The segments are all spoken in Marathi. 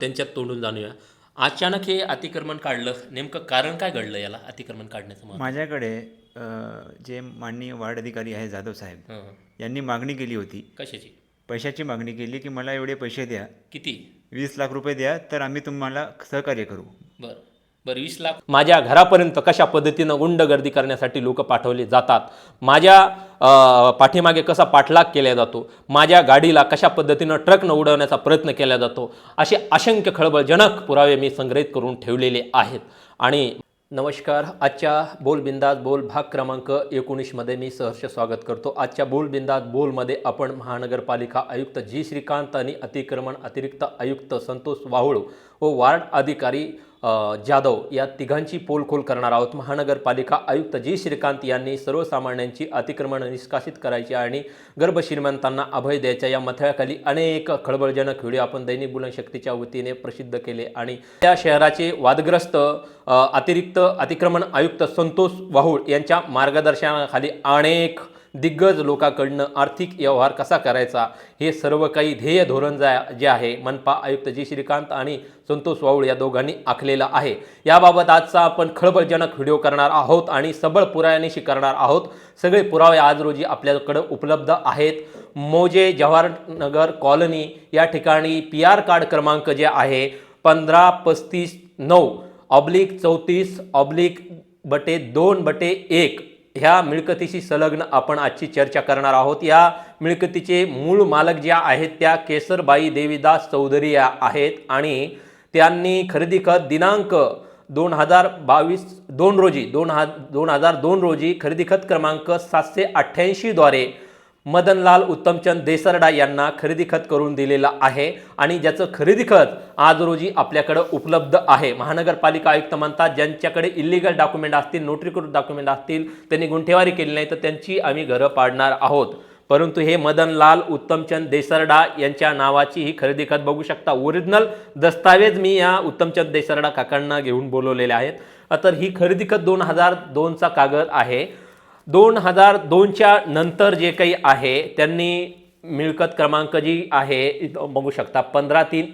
त्यांच्यात तोंडून जाणूया. अचानक हे अतिक्रमण काढलं नेमकं कारण काय घडलं याला अतिक्रमण काढण्याचं? माझ्याकडे जे माननीय वार्ड अधिकारी आहे जाधव साहेब. यांनी मागणी केली होती. कशाची? पैशाची मागणी केली की मला एवढे पैसे द्या. किती? वीस लाख रुपये द्या तर आम्ही तुम्हाला सहकार्य करू. बरं. बरं वीस लाख. माझ्या घरापर्यंत कशा पद्धतीनं गुंड गर्दी करण्यासाठी लोक पाठवले जातात? माझ्या पाठीमागे कसा पाठलाग केला जातो? माझ्या गाडीला कशा पद्धतीनं ट्रकनं उडवण्याचा प्रयत्न केला जातो? असे असंख्य खळबळजनक पुरावे मी संग्रहित करून ठेवलेले आहेत. आणि नमस्कार आजच्या बोल बिंदास बोल भाग क्रमांक एकोणीसमध्ये मी सहर्ष स्वागत करतो. आजच्या बोल बिंदास बोलमध्ये आपण महानगरपालिका आयुक्त जी श्रीकांत आणि अतिक्रमण अतिरिक्त आयुक्त संतोष वाहुळ व वार्ड अधिकारी जाधव या तिघांची पोलखोल करणार आहोत. महानगरपालिका आयुक्त जी. श्रीकांत यांनी सर्वसामान्यांची अतिक्रमण निष्कासित करायची आणि गर्भश्रीमंतांना अभय द्यायच्या या मथळ्याखाली अनेक खळबळजनक व्हिडिओ आपण दैनिक बुलनशक्तीच्या वतीने प्रसिद्ध केले आणि त्या शहराचे वादग्रस्त अतिरिक्त अतिक्रमण आयुक्त संतोष वाहुळ यांच्या मार्गदर्शनाखाली अनेक दिग्गज लोकांकडनं आर्थिक व्यवहार कसा करायचा हे सर्व काही ध्येय धोरण जा जे आहे मनपा आयुक्त जी. श्रीकांत आणि संतोष वाऊळ या दोघांनी आखलेलं आहे. याबाबत आजचा आपण खळबळजनक व्हिडिओ करणार आहोत आणि सबळ पुराव्यानिशी करणार आहोत. सगळे पुरावे आज रोजी आपल्याकडं उपलब्ध आहेत. मोजे जवाहरनगर कॉलनी या ठिकाणी पी आर कार्ड क्रमांक जे आहे पंधरा पस्तीस नऊ ऑब्लिक चौतीस ऑब्लिक बटे दोन बटे एक ह्या मिळकतीशी संलग्न आपण आजची चर्चा करणार आहोत. या मिळकतीचे मूळ मालक ज्या आहेत त्या केसरबाई देवीदास चौधरी या आहेत आणि त्यांनी खरेदी खत दिनांक दोन हजार बावीस दोन रोजी दोन हा दोन हजार दोन रोजी खरेदी खत क्रमांक सातशे अठ्ठ्याऐंशीद्वारे मदनलाल उत्तमचंद देसरडा यांना खरेदी खत करून दिलेलं आहे आणि ज्याचं खरेदी खत आज रोजी आपल्याकडं उपलब्ध आहे. महानगरपालिका आयुक्त म्हणतात ज्यांच्याकडे इलिगल डॉक्युमेंट असतील नोटरीकृत डॉक्युमेंट असतील त्यांनी गुंठेवारी केली नाही तर त्यांची आम्ही घरं पाडणार आहोत. परंतु हे मदनलाल उत्तमचंद देसरडा यांच्या नावाची ही खरेदी खत बघू शकता. ओरिजिनल दस्तावेज मी या उत्तमचंद देसरडा काकांना घेऊन बोलवलेले आहेत. तर ही खरेदी खत दोन हजार दोनचा कागद आहे. दोन हजार दोनच्या नंतर जे काही आहे त्यांनी मिळकत क्रमांक जी आहे बघू शकता पंधरा तीन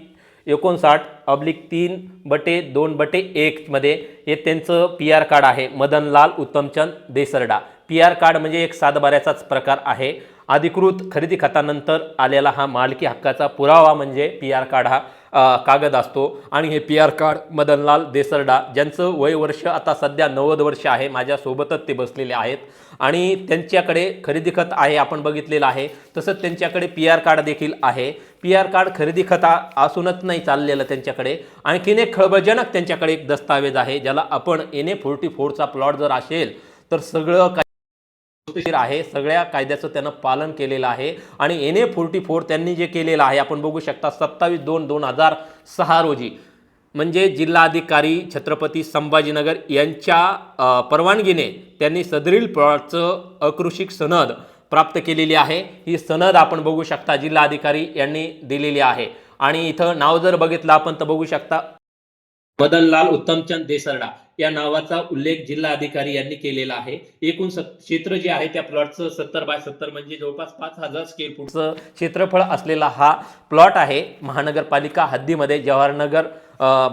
एकोणसाठ अब्लिक तीन बटे दोन बटे एकमध्ये हे त्यांचं पी आर कार्ड आहे. Madanlal Uttamchand Desarda. P R card म्हणजे एक सातबाऱ्याचाच प्रकार आहे. अधिकृत खरेदी खतानंतर आलेला हा मालकी हक्काचा पुरावा म्हणजे पी आर कार्ड हा. कागद असतो. आणि हे P R card Madanlal Desarda ज्यांचं वय वर्ष आता सध्या नव्वद वर्ष आहे माझ्यासोबतच ते बसलेले आहेत. आणि त्यांच्याकडे खरेदी खत आहे आपण बघितलेलं आहे. तसंच त्यांच्याकडे पी आर कार्ड देखील आहे. पी आर कार्ड खरेदी खता असूनच नाही चाललेलं त्यांच्याकडे. आणखीन एक खळबळजनक त्यांच्याकडे एक दस्तावेज आहे ज्याला आपण एन ए फोर्टी फोरचा प्लॉट जर असेल तर सगळं काही आहे. सगळ्या कायद्याचं त्यानं पालन केलेलं आहे. आणि एन ए फोर्टी फोर त्यांनी जे केलेलं आहे आपण बघू शकता सत्तावीस दोन दोन हजार सहा रोजी. म्हणजे जिल्हाधिकारी छत्रपती संभाजीनगर यांच्या परवानगीने त्यांनी सदरील प्लॉटचं अकृषिक सनद प्राप्त केलेली आहे. ही सनद आपण बघू शकता जिल्हाधिकारी यांनी दिलेली आहे. आणि इथं नाव जर बघितलं आपण तर बघू शकता मदनलाल उत्तमचंद देसरडा. या नावाचा उल्लेख जिल्हा अधिकारी यांनी केलेला आहे. एकूण क्षेत्र जे आहे त्या प्लॉटचं सत्तर बाय सत्तर म्हणजे जवळपास पाच हजार स्क्वेअर फूटचं क्षेत्रफळ असलेला हा प्लॉट आहे महानगरपालिका हद्दीमध्ये जवाहरनगर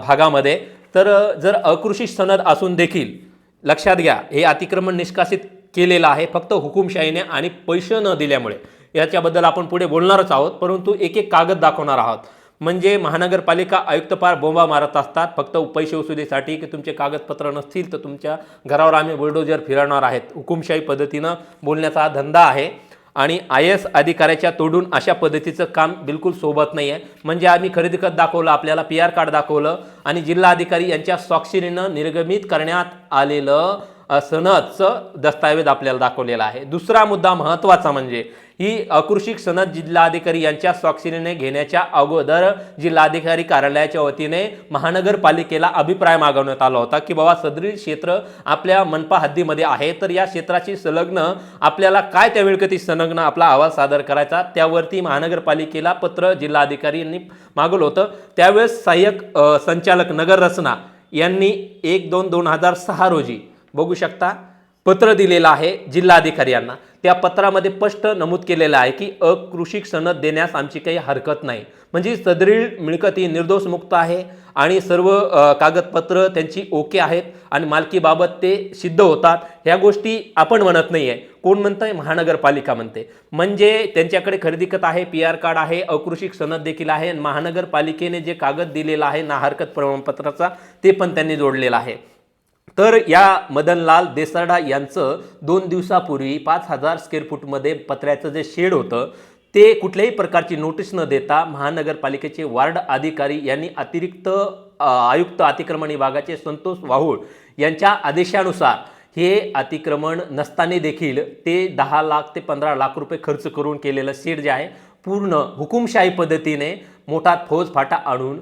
भागामध्ये. तर जर अकृषी सनद असून देखील लक्षात घ्या हे अतिक्रमण निष्कासित केलेलं आहे फक्त हुकुमशाहीने आणि पैसे न दिल्यामुळे. याच्याबद्दल आपण पुढे बोलणारच आहोत परंतु एक एक कागद दाखवणार आहोत. म्हणजे महानगरपालिका आयुक्त पार बोंबा मारत असतात. फक्त पैसे वसुलीसाठी की तुमचे कागदपत्र नसतील तर तुमच्या घरावर आम्ही बुलडोजर फिरवणार आहेत. हुकुमशाही पद्धतीनं बोलण्याचा हा धंदा आहे. आणि आय एस अधिकाऱ्याच्या तोडून अशा पद्धतीचं काम बिलकुल सोबत नाही आहे म्हणजे आम्ही खरेदी खत दाखवलं आपल्याला पी आर कार्ड दाखवलं आणि जिल्हा अधिकारी यांच्या स्वाक्षरीनं निर्गमित करण्यात आलेलं सनदचं दस्तावेज आपल्याला दाखवलेला आहे. दुसरा मुद्दा महत्त्वाचा म्हणजे ही अकृषिक सनद जिल्हाधिकारी यांच्या स्वाक्षरीने घेण्याच्या अगोदर जिल्हाधिकारी कार्यालयाच्या वतीने महानगरपालिकेला अभिप्राय मागवण्यात आला होता की बाबा सदरील क्षेत्र आपल्या मनपा हद्दीमध्ये आहे तर या क्षेत्राची संलग्न आपल्याला काय त्या मिळकती संलग्न आपला अहवाल सादर करायचा? त्यावरती महानगरपालिकेला पत्र जिल्हाधिकारी यांनी मागवलं होतं. त्यावेळेस सहाय्यक संचालक नगर रचना यांनी एक दोन दोन हजार सहा रोजी बघू शकता. पत्र दिलेलं आहे जिल्हाधिकारी यांना त्या पत्रामध्ये स्पष्ट नमूद केलेलं आहे की अकृषिक सनद देण्यास आमची काही हरकत नाही. म्हणजे सदरील मिळकत ही निर्दोष मुक्त आहे आणि सर्व कागदपत्र त्यांची ओके आहेत आणि मालकीबाबत ते सिद्ध होतात. ह्या गोष्टी आपण म्हणत नाही आहे कोण म्हणतं आहे महानगरपालिका म्हणते. म्हणजे त्यांच्याकडे खरेदीकत आहे पी आर कार्ड आहे अकृषिक सनद देखील आहे आणि महानगरपालिकेने जे कागद दिलेला आहे ना हरकत प्रमाणपत्राचा ते पण त्यांनी जोडलेलं आहे. तर या मदनलाल देसरडा यांचं दोन दिवसापूर्वी पाच हजार स्क्वेअर फूटमध्ये पत्र्याचं जे शेड होतं ते कुठल्याही प्रकारची नोटीस न देता महानगरपालिकेचे वार्ड अधिकारी यांनी अतिरिक्त आयुक्त अतिक्रमण विभागाचे संतोष वाहुळ यांच्या आदेशानुसार हे अतिक्रमण नसताना देखील ते दहा लाख ते पंधरा लाख रुपये खर्च करून केलेलं शेड जे आहे पूर्ण हुकुमशाही पद्धतीने मोठा फौज फाटा आणून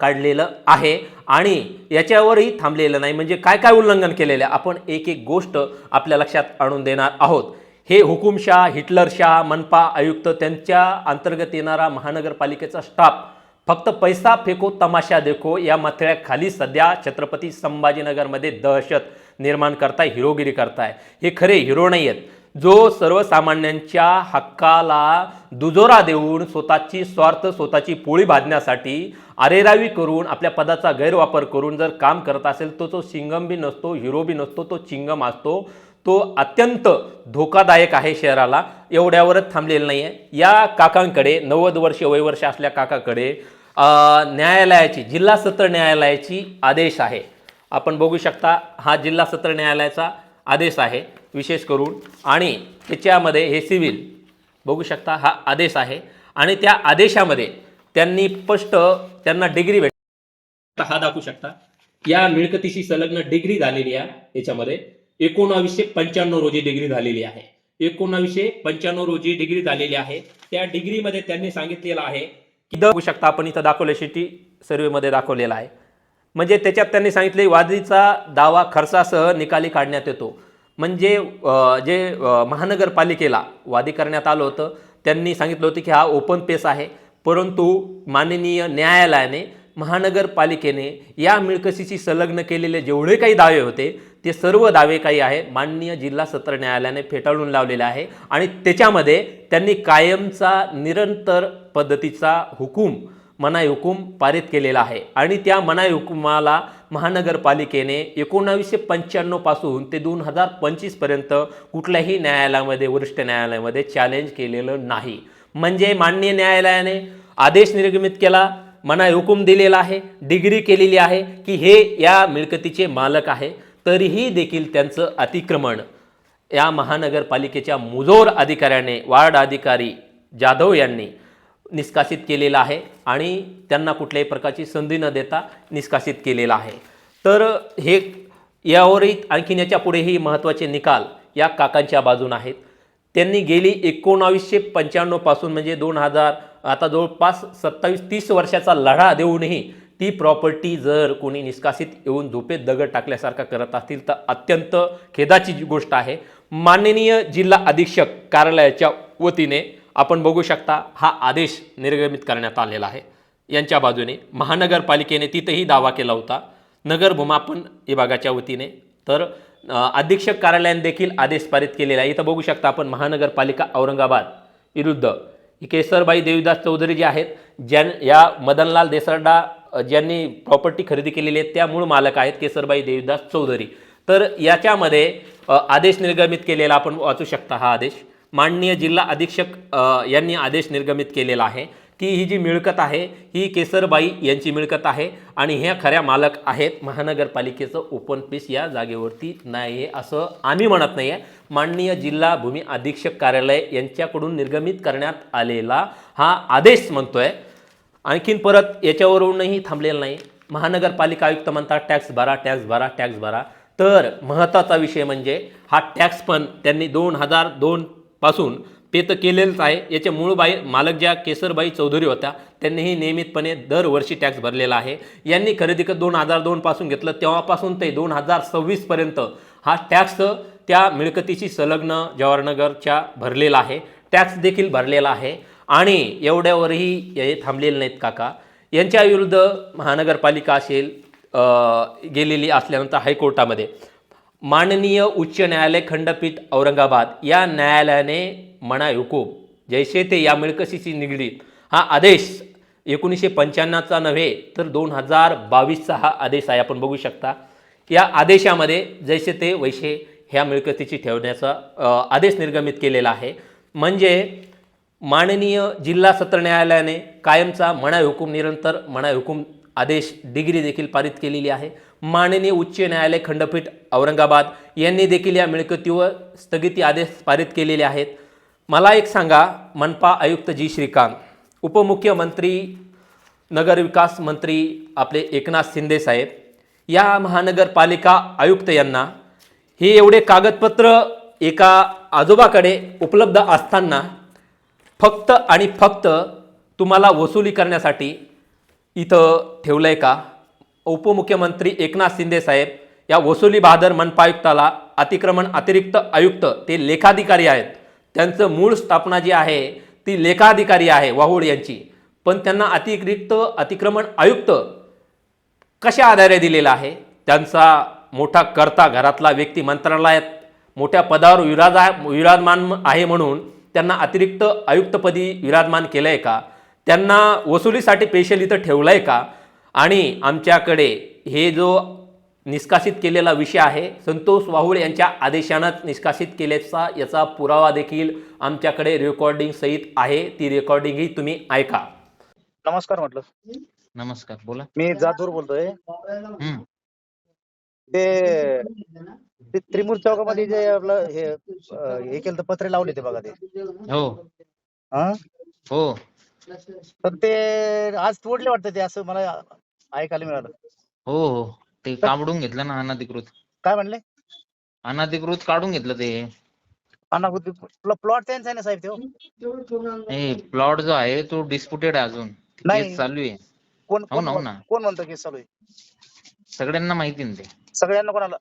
काढलेलं आहे. आणि याच्यावरही थांबलेलं नाही. म्हणजे काय काय उल्लंघन केलेलं आहे? आपण एक एक गोष्ट आपल्या लक्षात आणून देणार आहोत. हे हुकुमशाह हिटलरशाह मनपा आयुक्त त्यांच्या अंतर्गत येणारा महानगरपालिकेचा स्टाफ. फक्त पैसा फेको तमाशा देखो. या मथळ्याखाली सध्या छत्रपती संभाजीनगरमध्ये दहशत निर्माण करताय हिरोगिरी करताय. हे खरे हिरो नाही आहेत जो सर्वसामान्यांच्या हक्काला दुजोरा देऊन स्वतःची स्वार्थ स्वतःची पोळी भाजण्यासाठी अरेरावी करून आपल्या पदाचा गैरवापर करून जर काम करत असेल तो तो शिंगम बी नसतो हिरो बी नसतो तो चिंगम असतो तो अत्यंत धोकादायक आहे शहराला. एवढ्यावरच थांबलेलं नाही आहे या काकांकडे नव्वद वर्ष वयवर्ष असल्या काकाकडे न्यायालयाची जिल्हा सत्र न्यायालयाची आदेश आहे. आपण बघू शकता हा जिल्हा सत्र न्यायालयाचा आदेश आहे. विशेष करून आणि त्याच्यामध्ये हे सिव्हिल बघू शकता हा आदेश आहे. आणि त्या आदेशामध्ये त्यांनी स्पष्ट त्यांना डिग्री भेट हा दाखवू शकता. या मिळकतीशी संलग्न डिग्री झालेली आहे याच्यामध्ये. एकोणावीसशे पंच्याण्णव रोजी डिग्री झालेली आहे. एकोणावीसशे पंच्याण्णव रोजी डिग्री झालेली आहे. त्या डिग्रीमध्ये त्यांनी सांगितलेलं आहे की बघू शकता आपण इथं दाखवलं शेती सर्वेमध्ये दाखवलेला आहे. म्हणजे त्याच्यात त्यांनी सांगितले वादीचा दावा खर्चासह निकाली काढण्यात येतो. म्हणजे जे महानगरपालिकेला वादी करण्यात आलं होतं त्यांनी सांगितलं होतं की हा ओपन पेस आहे. परंतु माननीय न्यायालयाने महानगरपालिकेने या मिळकशीशी संलग्न केलेले जेवढे काही दावे होते ते सर्व दावे काही आहे माननीय जिल्हा सत्र न्यायालयाने फेटाळून लावलेले आहे. आणि त्याच्यामध्ये त्यांनी कायमचा निरंतर पद्धतीचा हुकूम मनाई हुकूम पारित केलेला आहे. आणि त्या मनाई हुकुमाला महानगरपालिकेने एकोणावीसशे पंच्याण्णवपासून ते दोन हजार पंचवीसपर्यंत कुठल्याही न्यायालयामध्ये वरिष्ठ न्यायालयामध्ये चॅलेंज केलेलं नाही. म्हणजे माननीय न्यायालयाने आदेश निर्गमित केला मना हुकूम दिलेला आहे डिग्री केलेली आहे की हे या मिळकतीचे मालक आहे तरीही देखील त्यांचं अतिक्रमण. या महानगरपालिकेच्या मुजोर अधिकाऱ्याने वार्ड अधिकारी जाधव यांनी निष्कासित केलेला आहे आणि त्यांना कुठल्याही प्रकारची संधी न देता निष्कासित केलेला आहे. तर हे यावरही आणखीन याच्या पुढेही महत्त्वाचे निकाल या काकांच्या बाजून आहेत. त्यांनी गेली एकोणावीसशे पंच्याण्णवपासून म्हणजे दोन हजार आता जवळपास सत्तावीस तीस वर्षाचा लढा देऊनही ती प्रॉपर्टी जर कोणी निष्कासित येऊन झोपेत दगड टाकल्यासारखा करत असतील तर अत्यंत खेदाची गोष्ट आहे. माननीय जिल्हा अधीक्षक कार्यालयाच्या वतीने आपण बघू शकता हा आदेश निर्गमित करण्यात आलेला आहे. यांच्या बाजूने महानगरपालिकेने तिथेही दावा केला होता. नगर भूमापन विभागाच्या वतीने. तर अधीक्षक कार्यालयाने देखील आदेश पारित केलेला आहे. इथं बघू शकता आपण महानगरपालिका औरंगाबाद विरुद्ध. केसरबाई देवीदास चौधरी जे आहेत ज्यां या मदनलाल देसरडा ज्यांनी प्रॉपर्टी खरेदी केलेली आहे त्या मूळ मालक आहेत केसरबाई देवीदास चौधरी. तर याच्यामध्ये आदेश निर्गमित केलेला आपण वाचू शकता हा आदेश. माननीय जिल्हा अधीक्षक यांनी आदेश निर्गमित केलेला आहे की ही जी मिळकत आहे ही केसरबाई यांची मिळकत आहे आणि ह्या खऱ्या मालक आहेत. महानगरपालिकेचं ओपन पीस या जागेवरती नाही आहे असं आम्ही म्हणत नाही आहे माननीय जिल्हा भूमी अधीक्षक कार्यालय यांच्याकडून निर्गमित करण्यात आलेला हा आदेश म्हणतो आहे आणखीन परत याच्यावरूनही थांबलेलं नाही. महानगरपालिका आयुक्त म्हणतात टॅक्स भरा टॅक्स भरा टॅक्स भरा. तर महत्त्वाचा विषय म्हणजे हा टॅक्स पण त्यांनी दोन हजार दोन पासून ते तर केलेलंच आहे. याचे मूळ बाई मालक ज्या केसरबाई चौधरी होत्या त्यांनीही नियमितपणे दरवर्षी टॅक्स भरलेला आहे. यांनी खरेदी कर दोन हजार दोनपासून घेतलं. तेव्हापासून ते दोन हजार सव्वीसपर्यंत हा टॅक्स त्या मिळकतीशी संलग्न जवाहरनगरच्या भरलेला आहे. टॅक्स देखील भरलेला आहे. आणि एवढ्यावरही हे थांबलेले नाहीत काका. यांच्या विरुद्ध महानगरपालिका असेल गेलेली असल्यानंतर हायकोर्टामध्ये. माननीय उच्च न्यायालय खंडपीठ औरंगाबाद या न्यायालयाने मना हुकूम जैसे ते या मिळकशीशी निगडीत. हा आदेश एकोणीसशे पंच्याण्णवचा नव्हे तर दोन हजार बावीसचा हा आदेश आहे. आपण बघू शकता. या आदेशामध्ये जैसे ते वैसे ह्या मिळकतीची ठेवण्याचा आदेश निर्गमित केलेला आहे. म्हणजे माननीय जिल्हा सत्र न्यायालयाने कायमचा मनाई हुकूम निरंतर मनाई हुकूम आदेश डिग्री देखील पारित केलेली आहे. माननीय उच्च न्यायालय खंडपीठ औरंगाबाद यांनी देखील या मिळकतीवर स्थगिती आदेश पारित केलेले आहेत. मला एक सांगा मनपा आयुक्त जी. श्रीकांत उपमुख्यमंत्री नगरविकास मंत्री आपले एकनाथ शिंदे साहेब या महानगरपालिका आयुक्त यांना हे एवढे कागदपत्र एका आजोबाकडे उपलब्ध असताना फक्त आणि फक्त तुम्हाला वसुली करण्यासाठी इथं ठेवलं आहे का? उपमुख्यमंत्री एकनाथ शिंदे साहेब या वसुली बहादर मनपायुक्ताला अतिक्रमण अतिरिक्त आयुक्त ते लेखाधिकारी आहेत. त्यांचं मूळ स्थापना जी आहे ती लेखाधिकारी आहे वाहुळ यांची. पण त्यांना अतिरिक्त अतिक्रमण आयुक्त कशा आधारे दिलेला आहे? त्यांचा मोठा करता घरातला व्यक्ती मंत्रालयात मोठ्या पदावर विराजा विराजमान आहे म्हणून त्यांना अतिरिक्त आयुक्तपदी विराजमान केलं आहे का? त्यांना वसुलीसाठी स्पेशल इथं ठेवलं आहे का? आणि आमच्याकडे हे जो निष्कासित केलेला विषय आहे संतोष वाहुळे यांच्या आदेशानंच निष्कासित केल्याचा याचा पुरावा देखील आमच्याकडे रेकॉर्डिंग सहित आहे. ती रेकॉर्डिंगही तुम्ही ऐका. नमस्कार म्हटलं. नमस्कार बोला. मी जाधूर बोलतोय. हम्म. ते ते त्रिमूर चौकामध्ये जे आपलं हे अं, हे केलं पत्रे लावले ते बघा ते. हो. हा? हो. तर ते आज तोडले वाटतं ते असं मला ऐकायला मिळालं. हो हो. ते काढून घेतलं ना अनधिकृत. काय म्हणले? अनधिकृत काढून घेतलं ते. अनागुती प्लॉट त्यांचा आहे ना साहेब तो? हे प्लॉट जो आहे तो डिस्प्युटेड आहे अजून. नाही. चालू आहे. कोण हो ना, हो कोण ना. कोण म्हणतं केस चालू आहे? सगळ्यांना माहिती ना ते. सगळ्यांना कोणाला?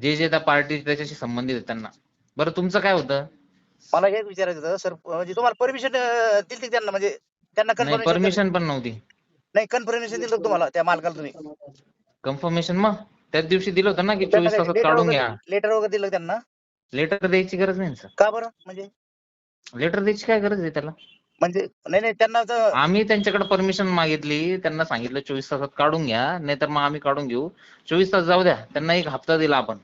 जे जे त्या पार्टी त्याच्याशी संबंधित आहेत त्यांना. बरं तुमचं काय होतं? मला हेच विचारायचं होतं सर म्हणजे तुम्हाला परमिशन दिली होती त्यांना म्हणजे त्यांना नाही कन्फर्मेशन परमिशन पण नव्हती. नाही कन्फर्मेशन दिलं होतं तुम्हाला त्या मालकाला तुम्ही. कन्फर्मेशन मग? त्याच दिवशी दिलं होतं ना की चोवीस तासात काढून घ्या. लेटर वगैरे दिलं त्यांना? लेटर द्यायची गरज नाही सर. का बरं? म्हणजे? लेटर द्यायची काय गरज आहे त्याला? म्हणजे नाही नाही त्यांना तर आम्ही त्यांच्याकडे परमिशन मागितली त्यांना सांगितलं चोवीस तासात काढून घ्या नाहीतर मग आम्ही काढून घेऊ. चोवीस तास जाऊ द्या त्यांना एक हप्ता दिला आपण.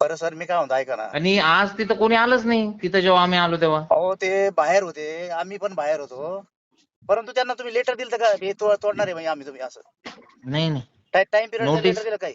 बरं सर मी काय म्हणतो ऐका ना. आणि आज तिथं कोणी आलंच नाही तिथं जेव्हा आम्ही आलो तेव्हा. अहो ते बाहेर होते आम्ही पण बाहेर होतो. परंतु त्यांना तुम्ही लेटर दिलं का? हे तो- तोडणार आहे म्हणजे आम्ही तुम्ही असं. नाही नाही. Time period Notice. लेटर दिलं काय?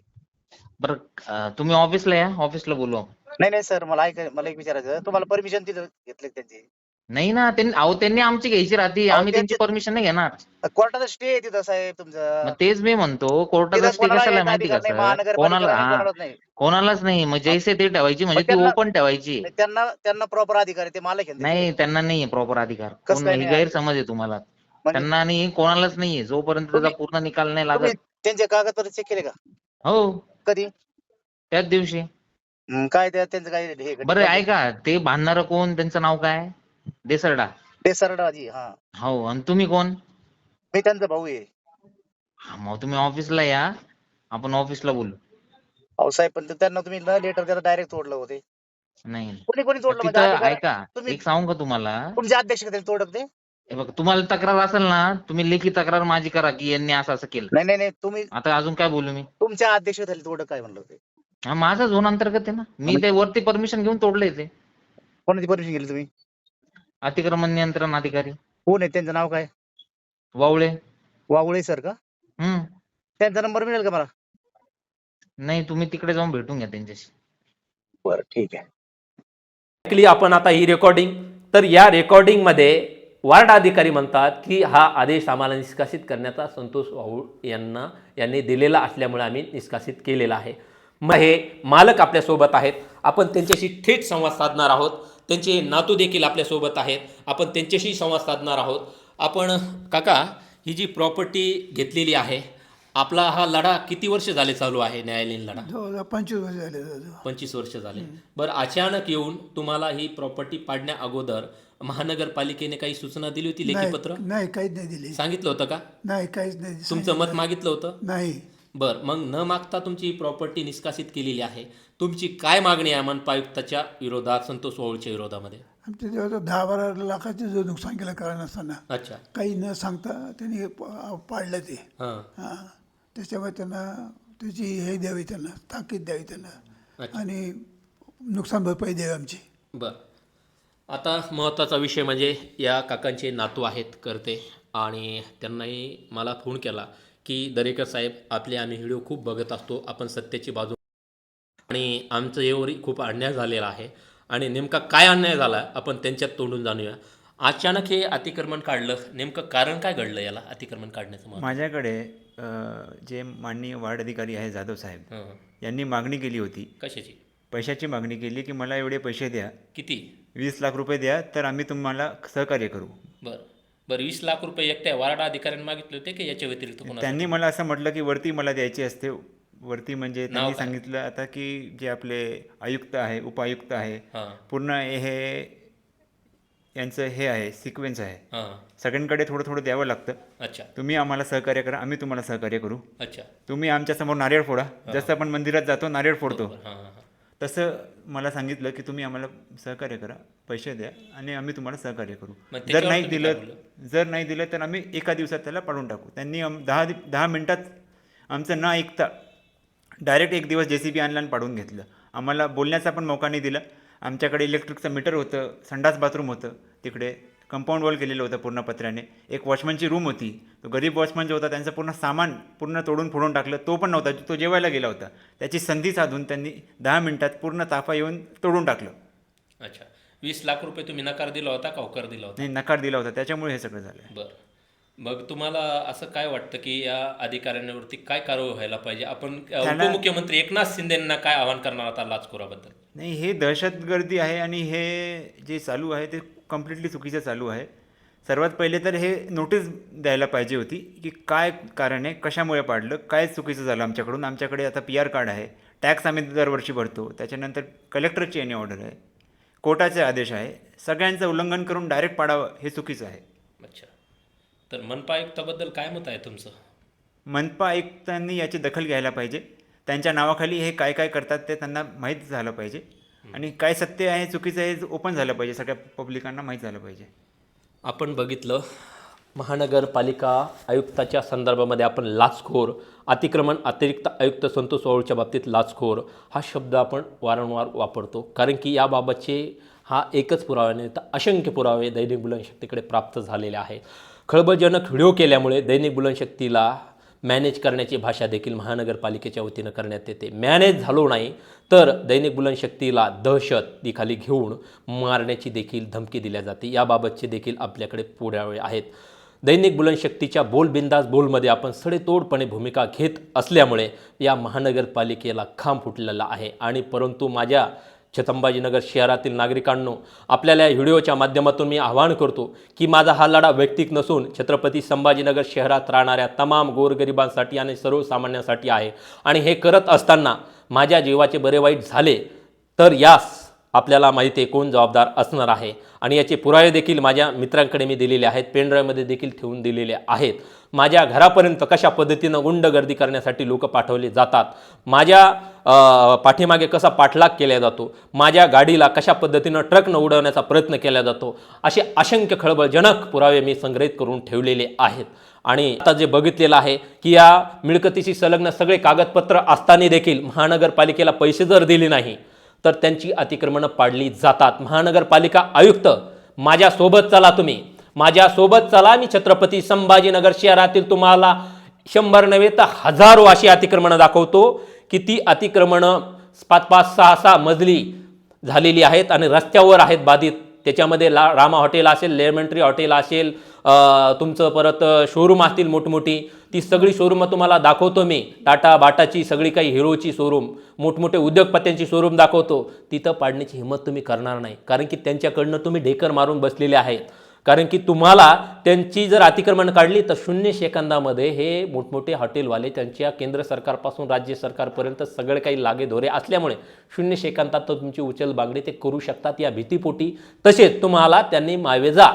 बरं अं, तुम्ही ऑफिसला या ऑफिसला बोलू आपण. नाही नाही सर मला ऐका मला एक विचारायचं. तुम्हाला परमिशन दिलं घेतलं का त्यांची. नाही ना त्यांनी अहो त्यांनी आमची घ्यायची राहती. अहो, आम्ही त्यांची त्यांचे- परमिशन नाही घेणार. कोर्टाचा स्टे आहे तिथं साहेब तुमचं. मग तेच मी म्हणतो कोर्टाचा तिथं स्टे कोणाला कशाला एक माहिती का अधिकार नाही, सर? महानगरपालिकेला कोणाला नाही, हा. कोणालाच नाही. कोणालाच नाही. मग जैसे ते ठेवायची म्हणजे मग ती त्यांना- ओपन ठेवायची. नाही, त्यांना त्यांना प्रॉपर अधिकार आहे ते मालक आहे ना नाही त्यांना नाहीये प्रॉपर अधिकार. कसं कोण काय हे नाही? गैरसमज आहे तुम्हाला. म्हणजे त्यांना नाही कोणालाच नाहीये जोपर्यंत त्याचा तुम्ही- पूर्ण निकाल नाही तुम्ही लागत त्यांचे कागदपत्र चेक केले का? हो. कधी? त्याच दिवशी. काय त्या- त्यांचं काय हे बरं ऐका. ते बांधणार कोण? त्यांचं नाव काय? देसरडा. बेसरडाजी हा. हो आणि तुम्ही कोण? मी त्यांचा भाऊ आहे. हा, मग तुम्ही ऑफिसला या. आपण ऑफिसला बोलू. अहो साहेब पण ते त्यांना तुम्ही न लेटर त्याला डायरेक्ट तोडलं होते. नाही. कोणी कोणी तोडलं म्हणजे तिथं अधिकार- ऐका तुम्ही- एक सांगू का तुम्हाला? तुमचे अध्यक्ष कधी तोडत ते हे बघ तुम्हाला तक्रार असेल ना तुम्ही लेखी तक्रार माझी करा की यांनी असं असं केलं. नाही नाही नाही तुम्ही आता अजून काय बोलू मी? तुमच्या अध्यक्ष झाले तोडत काय म्हणलं ते हा माझा झोन अंतर्गत आहे ना. मी ते वरती परमिशन घेऊन तोडले ते. कोणाची परमिशन गेली तुम्ही? अतिक्रमण नियंत्रण अधिकारी. कोण आहे? त्यांचं नाव काय? वावळे. वावळे सर का? हम्म. त्यांचा नंबर मिळेल का मला? नाही तुम्ही तिकडे जाऊन भेटून घ्या त्यांच्याशी. बरं ठीक आहे. ऐकली आपण आता ही रेकॉर्डिंग तर या रेकॉर्डिंगमध्ये वार्ड अधिकारी म्हणतात की हा आदेश आम्हाला निष्कासित करण्याचा संतोष वाऊळ यांना यांनी दिलेला असल्यामुळे आम्ही निष्कासित केलेला आहे. मग हे मालक आपल्यासोबत आहेत. आपण त्यांच्याशी थेट संवाद साधणार आहोत. त्यांचे नातू देखील आपल्यासोबत आहेत. आपण त्यांच्याशी संवाद साधणार आहोत. आपण काका ही जी प्रॉपर्टी घेतलेली आहे आपला हा लढा किती वर्ष झाले चालू आहे न्यायालयीन लढा? पंचवीस वर्ष झाले. पंचवीस वर्ष झाले. बरं अचानक येऊन तुम्हाला ही प्रॉपर्टी पाडण्या अगोदर महानगरपालिकेने काही सूचना दिली होती लेखी पत्र? नाही काहीच नाही दिली. सांगितलं होतं का? नाही काहीच नाही. तुमचं मत मागितलं होतं? नाही. बर मग न मागता तुमची प्रॉपर्टी निष्कासित केलेली आहे. तुमची काय मागणी आहे मनपायुक्ताच्या विरोधात संतोष ओळच्या विरोधामध्ये? आमच्या दहा बारा लाखाचे जो नुकसान केलं कारण नसताना अच्छा. काही न सांगता त्यांनी प- पाडलं ते. हां. हां. त्याच्यामुळे त्यांना त्याची हे द्यावी त्यांना ताकीद द्यावी त्यांना. अच्छा. आणि नुकसान भरपाई द्यावी आमची. बर. आता महत्त्वाचा विषय म्हणजे या काकांचे नातू आहेत करते. आणि त्यांनाही मला फोन केला की दरेकर साहेब आपले आम्ही व्हिडिओ खूप बघत असतो. आपण सत्याची बाजू आणि आमचं यावरही खूप अन्याय झालेला आहे. आणि नेमका काय अन्याय झाला आपण त्यांच्यात तोंडून जाणूया. अचानक हे अतिक्रमण काढलं. नेमकं कारण काय घडलं याला अतिक्रमण काढण्याचं? माझ्याकडे जे माननीय वार्ड अधिकारी आहे जाधव साहेब. यांनी मागणी केली होती. कशाची? पैशाची मागणी केली की मला एवढे पैसे द्या. किती? वीस लाख रुपये द्या तर आम्ही तुम्हाला सहकार्य करू. बरं. बरं वीस लाख रुपये एकट्या वार्ड अधिकाऱ्यांनी मागितले होते की याच्या व्यतिरिक्त त्यांनी मला असं म्हटलं की वरती मला द्यायची असते. वरती म्हणजे नाव त्यांनी काय? सांगितलं आता की जे आपले आयुक्त आहे उपायुक्त आहे हां. पूर्ण हे यांचं हे आहे सिक्वेन्स आहे. हां. सगळ्यांकडे थोडं थोडं द्यावं लागतं. अच्छा. तुम्ही आम्हाला सहकार्य करा आम्ही तुम्हाला सहकार्य करू. अच्छा. तुम्ही आमच्यासमोर नारळ फोडा. जसं आपण मंदिरात जातो नारळ फोडतो. हां हां हां. तसं मला सांगितलं की तुम्ही आम्हाला सहकार्य करा पैसे द्या आणि आम्ही तुम्हाला सहकार्य करू. जर नाही दिलं जर नाही दिलं तर आम्ही एका दिवसात त्याला पाडून टाकू. त्यांनी दहा दहा मिनिटात आमचं न ऐकता डायरेक्ट एक दिवस जे सी बी आणलं आणि पाडून घेतलं. आम्हाला बोलण्याचा पण मौका नाही दिला. आमच्याकडे इलेक्ट्रिकचं मीटर होतं संडास बाथरूम होतं तिकडे. कंपाऊंड वॉल केलेलं होतं पूर्ण पत्र्याने. एक वॉचमनची रूम होती. तो गरीब वॉचमन जो होता त्यांचं पूर्ण सामान पूर्ण तोडून फोडून टाकलं. तो पण नव्हता तो जेवायला गेला होता. त्याची संधी साधून त्यांनी दहा मिनिटात पूर्ण ताफा येऊन तोडून टाकलं. अच्छा. वीस लाख रुपये तुम्ही नकार दिला होता का होकार दिला होता? नाही नकार दिला होता. त्याच्यामुळे हे सगळं झालं बरं. मग तुम्हाला असं काय वाटतं की या अधिकाऱ्यांवरती काय कारवाई व्हायला पाहिजे? आपण उपमुख्यमंत्री एकनाथ शिंदेंना काय आवाहन करणार आता लाचखोराबद्दल? नाही हे दहशतगर्दी आहे आणि हे जे चालू आहे ते कम्प्लिटली चुकीचं चालू आहे. सर्वात पहिले तर हे नोटीस द्यायला पाहिजे होती की काय कारण आहे कशामुळे पाडलं काय चुकीचं झालं आमच्याकडून. आमच्याकडे आता पी आर कार्ड आहे. टॅक्स आम्ही दरवर्षी भरतो. त्याच्यानंतर कलेक्टरची याने ऑर्डर आहे. कोर्टाचे आदेश आहे. सगळ्यांचं उल्लंघन करून डायरेक्ट पाडावं हे चुकीचं आहे. अच्छा. तर मनपा आयुक्ताबद्दल काय मत आहे तुमचं? मनपा आयुक्तांनी याची दखल घ्यायला पाहिजे. त्यांच्या नावाखाली हे काय काय करतात ते त्यांना माहीत झालं पाहिजे. आणि काय सत्य आहे चुकीचं आहे ओपन झालं पाहिजे. सगळ्या पब्लिकांना माहीत झालं पाहिजे. आपण बघितलं महानगरपालिका आयुक्ताच्या संदर्भामध्ये आपण लाचखोर अतिक्रमण अतिरिक्त आयुक्त संतोष सोळच्या बाबतीत लाचखोर हा शब्द आपण वारंवार वापरतो. कारण की याबाबतचे हा एकच पुरावा नाही तर असंख्य पुरावे दैनिक बुलनशक्तीकडे प्राप्त झालेले आहे. खळबळजनक व्हिडिओ केल्यामुळे दैनिक बुलनशक्तीला मॅनेज करण्याची भाषा देखील महानगरपालिकेच्या वतीनं करण्यात येते. मॅनेज झालो नाही तर दैनिक बुलनशक्तीला दहशत खाली घेऊन मारण्याची देखील धमकी दिल्या जाते. याबाबतचे देखील आपल्याकडे पुरावे आहेत. दैनिक बुलनशक्तीच्या बोलबिंदास बोलमध्ये आपण सडेतोडपणे भूमिका घेत असल्यामुळे या महानगरपालिकेला खांब फुटलेला आहे. आणि परंतु माझ्या छतंबाजीनगर शहरातील नागरिकांनो आपल्याला या व्हिडिओच्या माध्यमातून मी आवाहन करतो की माझा हा लढा वैयक्तिक नसून छत्रपती संभाजीनगर शहरात राहणाऱ्या तमाम गोरगरिबांसाठी आणि सर्वसामान्यांसाठी आहे. आणि हे करत असताना माझ्या जीवाचे बरे वाईट झाले तर यास आपल्याला माहिती आहे कोण जबाबदार असणार आहे. आणि याचे पुरावे देखील माझ्या मित्रांकडे मी दिलेले आहेत. पेनड्राईव्हमध्ये देखील ठेवून दिलेले आहेत. माझ्या घरापर्यंत कशा पद्धतीनं गुंडगर्दी करण्यासाठी लोक पाठवले जातात? माझ्या पाठीमागे कसा पाठलाग केला जातो? माझ्या गाडीला कशा पद्धतीनं ट्रकनं उडवण्याचा प्रयत्न केला जातो? असे असंख्य खळबळजनक पुरावे मी संग्रहित करून ठेवलेले आहेत. आणि आता जे बघितलेलं आहे की या मिळकतीशी संलग्न सगळे कागदपत्र असताना देखील महानगरपालिकेला पैसे जर दिले नाही तर त्यांची अतिक्रमणं पाडली जातात. महानगरपालिका आयुक्त माझ्यासोबत चला तुम्ही. माझ्यासोबत चला मी छत्रपती संभाजीनगर शहरातील तुम्हाला शंभर नव्हे तर हजारो अशी अतिक्रमणं दाखवतो. की ती अतिक्रमणं? पाच पाच सहा सहा मजली झालेली आहेत आणि रस्त्यावर आहेत बाधित. त्याच्यामध्ये ला रामा हॉटेल असेल लेमेंट्री हॉटेल असेल तुमचं परत शोरूम असतील मोठमोठी ती सगळी शोरूम तुम्हाला दाखवतो मी. टाटा बाटाची सगळी काही हिरोची शोरूम मोठमोठे उद्योगपत्यांची शोरूम दाखवतो. तिथं पाडण्याची हिंमत तुम्ही करणार नाही. कारण की त्यांच्याकडनं तुम्ही ढेकर मारून बसलेले आहेत. कारण की तुम्हाला त्यांची जर अतिक्रमण काढली तर शून्य सेकंदामध्ये हे मोठमोठे हॉटेलवाले त्यांच्या केंद्र सरकारपासून राज्य सरकारपर्यंत सगळे काही लागे धोरे असल्यामुळे शून्य सेकंदात तर तुमची उचल ते करू शकतात या भीतीपोटी. तसेच तुम्हाला त्यांनी मावेजा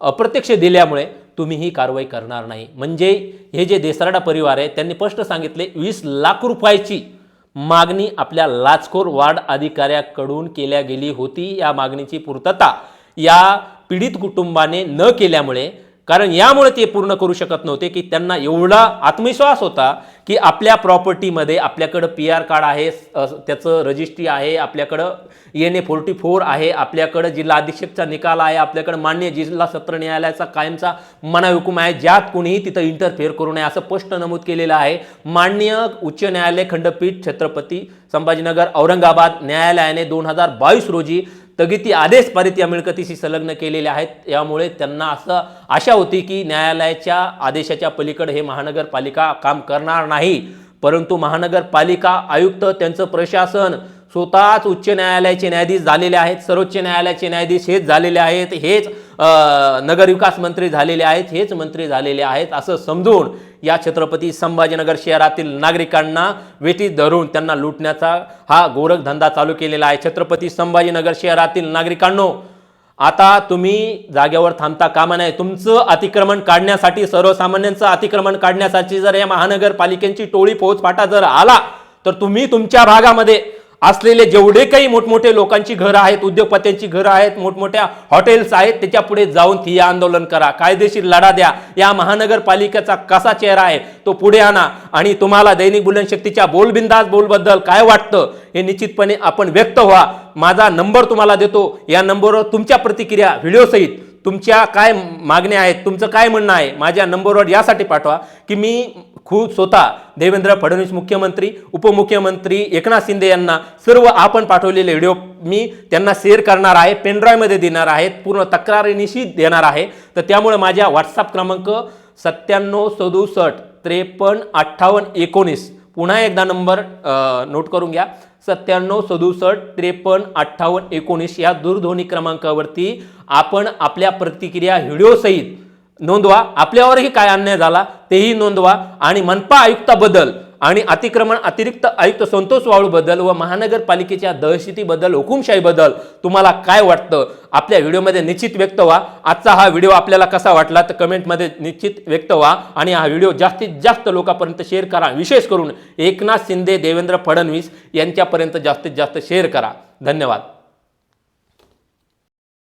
अप्रत्यक्ष दिल्यामुळे तुम्ही ही कारवाई करणार नाही. म्हणजे हे जे देसराडा परिवार आहे त्यांनी स्पष्ट सांगितले वीस लाख रुपयाची मागणी आपल्या लाचखोर वार्ड अधिकाऱ्याकडून केल्या गेली होती. या मागणीची पूर्तता या पीडित कुटुंबाने न केल्यामुळे कारण यामुळे ते पूर्ण करू शकत नव्हते की त्यांना एवढा आत्मविश्वास होता की आपल्या प्रॉपर्टीमध्ये आपल्याकडं पी आर कार्ड आहे त्याचं रजिस्ट्री आहे आपल्याकडं एन ए फोर्टी फोर आहे आपल्याकडं जिल्हा अधीक्षकचा निकाल आहे आपल्याकडं मान्य जिल्हा सत्र न्यायालयाचा कायमचा मनाहुकूम आहे ज्यात कुणीही तिथं इंटरफेअर करू नये असं स्पष्ट नमूद केलेलं आहे. मान्य उच्च न्यायालय खंडपीठ छत्रपती संभाजीनगर औरंगाबाद न्यायालयाने दोन हजार बावीस रोजी स्थगिती आदेश पारित या मिळकतीशी संलग्न केलेले आहेत. यामुळे त्यांना असं आशा होती की न्यायालयाच्या आदेशाच्या पलीकडे हे महानगरपालिका काम करणार नाही. परंतु महानगरपालिका आयुक्त त्यांचं प्रशासन स्वतःच उच्च न्यायालयाचे न्यायाधीश झालेले आहेत सर्वोच्च न्यायालयाचे न्यायाधीश हेच झालेले आहेत हेच नगरविकास मंत्री झालेले आहेत हेच मंत्री झालेले आहेत असं समजून या छत्रपती संभाजीनगर शहरातील नागरिकांना वेठी धरून त्यांना लुटण्याचा हा गोरखधंदा चालू केलेला आहे. छत्रपती संभाजीनगर शहरातील नागरिकांनो आता तुम्ही जागेवर थांबता कामा नाही तुमचं अतिक्रमण काढण्यासाठी सर्वसामान्यांचं अतिक्रमण काढण्यासाठी जर या महानगरपालिकेची टोळी पोहोचपाटा जर आला तर तुम्ही तुमच्या भागामध्ये असलेले जेवढे काही मोठमोठे लोकांची घरं आहेत उद्योगपत्यांची घरं आहेत मोठमोठ्या हॉटेल्स आहेत त्याच्या पुढे जाऊन ठिय्या आंदोलन करा. कायदेशीर लढा द्या. या महानगरपालिकेचा कसा चेहरा आहे तो पुढे आणा. आणि तुम्हाला दैनिक बुलनशक्तीच्या बोलबिंदास बोलबद्दल काय वाटतं हे निश्चितपणे आपण व्यक्त व्हा. माझा नंबर तुम्हाला देतो. या नंबरवर तुमच्या प्रतिक्रिया व्हिडिओसहित तुमच्या काय मागण्या आहेत तुमचं काय म्हणणं आहे माझ्या नंबरवर यासाठी पाठवा की मी खूप स्वतः देवेंद्र फडणवीस मुख्यमंत्री उपमुख्यमंत्री एकनाथ शिंदे यांना सर्व आपण पाठवलेले व्हिडिओ मी त्यांना शेअर करणार आहे पेनड्राईव्हमध्ये देणार आहेत पूर्ण तक्रारीनिशी देणार आहे. तर त्यामुळे माझ्या व्हॉट्सअप क्रमांक सत्त्याण्णव सदुसष्ट त्रेपन्न अठ्ठावन्न एकोणीस. पुन्हा एकदा नंबर नोट करून घ्या. सत्त्याण्णव सदुसष्ट त्रेपन्न अठ्ठावन्न एकोणीस या दूरध्वनी क्रमांकावरती आपण आपल्या प्रतिक्रिया व्हिडिओसहित नोंदवा. आपल्यावरही काय अन्याय झाला तेही नोंदवा. आणि मनपा आयुक्ताबद्दल आणि अतिक्रमण अतिरिक्त आयुक्त संतोष वाळूबद्दल व महानगरपालिकेच्या दहशतीबद्दल हुकुमशाहीबद्दल तुम्हाला काय वाटतं? आपल्या व्हिडिओमध्ये निश्चित व्यक्त व्हा. आजचा हा व्हिडिओ आपल्याला कसा वाटला तर कमेंटमध्ये निश्चित व्यक्त व्हा. आणि हा व्हिडिओ जास्तीत जास्त लोकांपर्यंत शेअर करा. विशेष करून एकनाथ शिंदे देवेंद्र फडणवीस यांच्यापर्यंत जास्तीत जास्त शेअर करा. धन्यवाद.